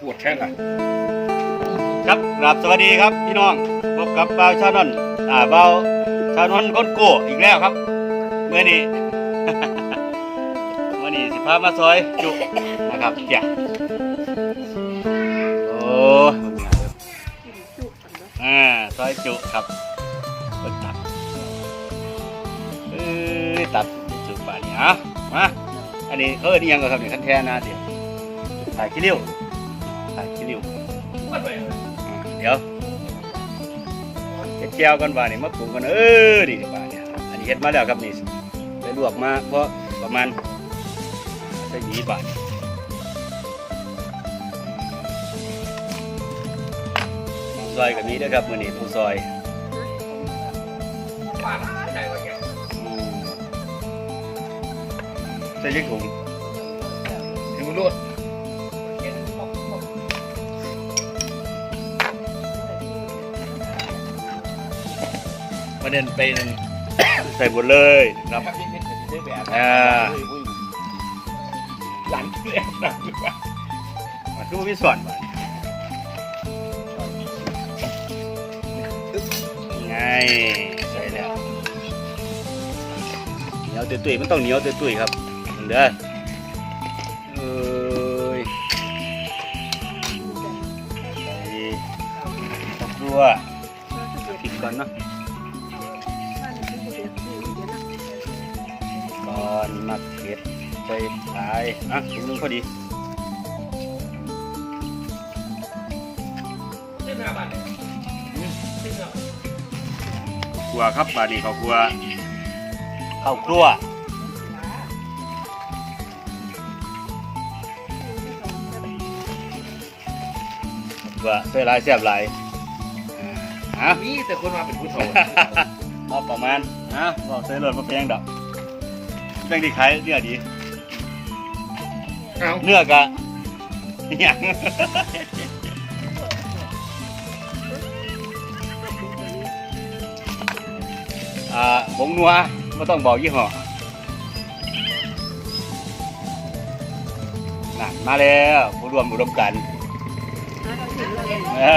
ปวดแค่ไหนครับกราบสวัสดีครับพี่น้องพบกับเบาวชาวนนท์อ่าเบาวชาวนนท์ก้นโก้อีกแล้วครับเมื่อนี้ เมื่อนี้สิพามาซอยจุนะครับเจ้าโอ้เออ่าซอยจุครับเปิดตับเอ้ยตับจุบานี้อะมาอันนี้เขาเอิ้นอิหยังก็ครับนี่คันแท้นะเดี๋ยวถ่ายขี้ริ้ว ถ่ายขี้ริ้วเดี๋ยวเฮ็ดแก้วกันว่านี่มาปรุงกันเออนี่ว่าเนี่ยอันนี้เฮ็ดมาแล้วครับนี่ไปลวกมาเพราะประมาณใส่หยีบาทซอยกับนี้ด้วยครับมือนี้ผู้ซอยใส่ยี่ถุงเห็นมันรวด ประเด็นไปนั่นใส่หมดเลยครับอ่าหลังเลี้ยงหนักมันคือวิสอนบ่ไงใส่แล้วเหนียวตุ้ยๆมันต้องเหนียวตุ้ยๆครับเด้อเอ้ยใส่ตะกรัวปิดก่อนเนาะ นมักเผ็ดใส่ขายอะถุงนึงพอดีครัวครับบาดนี้เขาครัวข้าวครัวว่าเส้หลายแซ่บหลายอ่ามีแต่คนมาเป็นผู้โสดเอาประมาณนะบอกเส้รถมาแพงดอก แพงที่ขายเนื้อดี เอาเนื้อกะอหย่างอ่าผงนัวไม่ต้องบอกยี่ห้อนั่นมาแล้วผู้รวมอุดมกันอ่า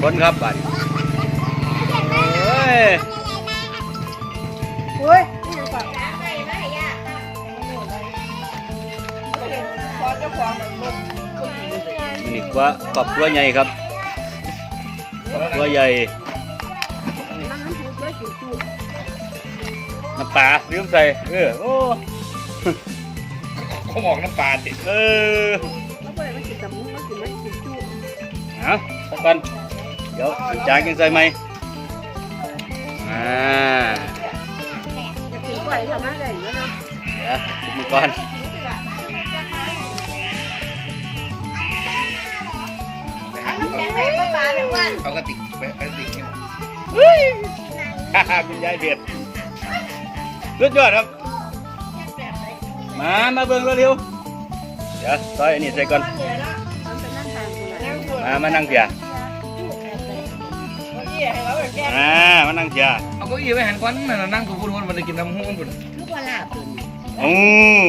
คนครับบัดนี้เฮ้ย ว่าครอบครัวใหญ่ครับครอบครัวใหญ่น้ำมันถูกด้วยจุดจุดน้ำปลาลืมใส่เออโอ้เขาบอกน้ำปลาติเออแล้วก็เลยมันกินแต่มุ้งมันกินไม่กินจุดเอาสักกันเดี๋ยวจางยังใส่ไหมอ่าจะกินไหวทำอะไรอย่างเงี้ยนะเดี๋ยวชิมมือก่อน เอากระติกไปกระติกเนี่ยฮ่าฮ่าคุณยายเด็ดสุดยอดครับ มา มาเบิ่งเร็วๆเดี๋ยวซอยอันนี้ใส่ก่อนทำเป็นนั่งทานคนละมามานั่งเสียอ่ามานั่งเสียเอาเก็อี้ไว้หันก้อนนั่นนะนั่งกูพูดว่ามันจะกินน้ำหุ้มบุญลูกว่าลาบตัวนี้อืม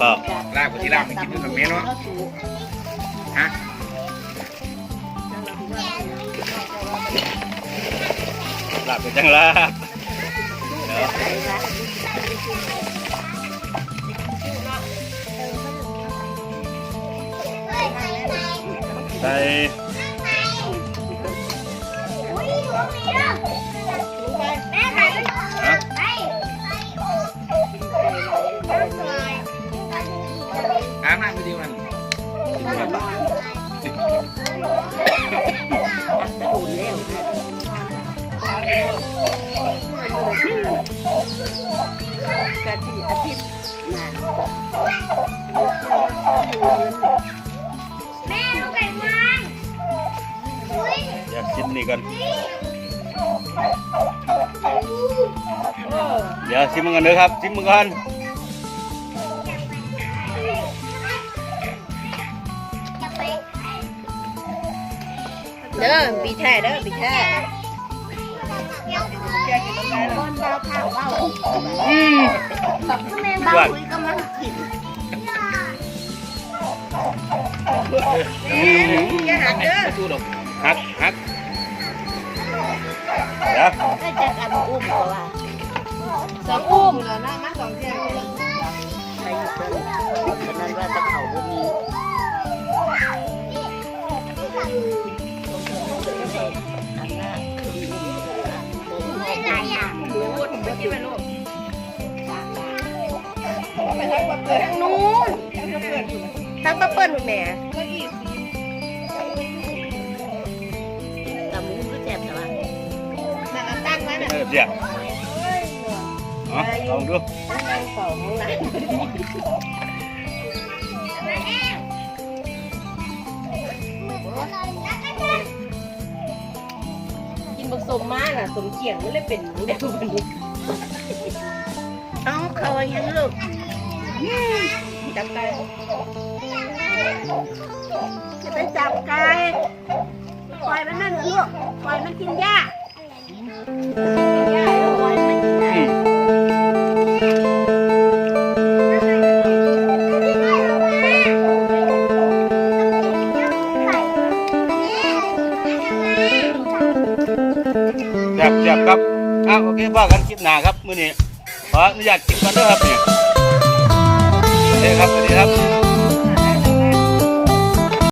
ครับลาบกับที่ลาบมันกินด้วยกันไหมเนาะฮะ หลับไปจังละเดี๋ยวใส่ฮะอาบน้ำไปดีมัน กะทิอาทิตย์นะเดี๋ยวชิมนี่กันเดี๋ยวชิมมันกันเด้อครับชิมมันกันเด้อปีแท้เด้อปีแท้ อืมแม่บ้าคุยกำลังกินอย่าหักเด้อสู้ดอกฮักฮักเดี๋ยวได้จัการอุ้มก็ว่าสองอุ้มแล้วนะมาสองเที่ยวใช่ครับฉะนั้นว่าตะเขาบ่มีอันน่ะไม่ นไปลูกไปทางปะเปิดทางนู้นทางปะเปิดแม่ตำมุ้งก็แซ่บแต่ว่านั่นตั้งไว้น่ะเออเดี๋ยวเอาลองดูนั่งเฝ้าห้องน้ำกินผสมมาน่ะ สมเกียงมันเลยเป็นหมูแดงวันนี้ เอาเขายังลูกจับไก่จะไปจับไก่ปล่อยมันนั่นลูกปล่อยมันกินหญ้ากินหญ้าแล้วปล่อยมันกินหญ้าอืมแซ่บแซ่บครับ อ้าวโอเคพ่อกันคลิปหน้าครับมื้อนี้ขออนุญาตกิปก่อนเด้อครับเนี่ยโอเคครับสวัสดีครับ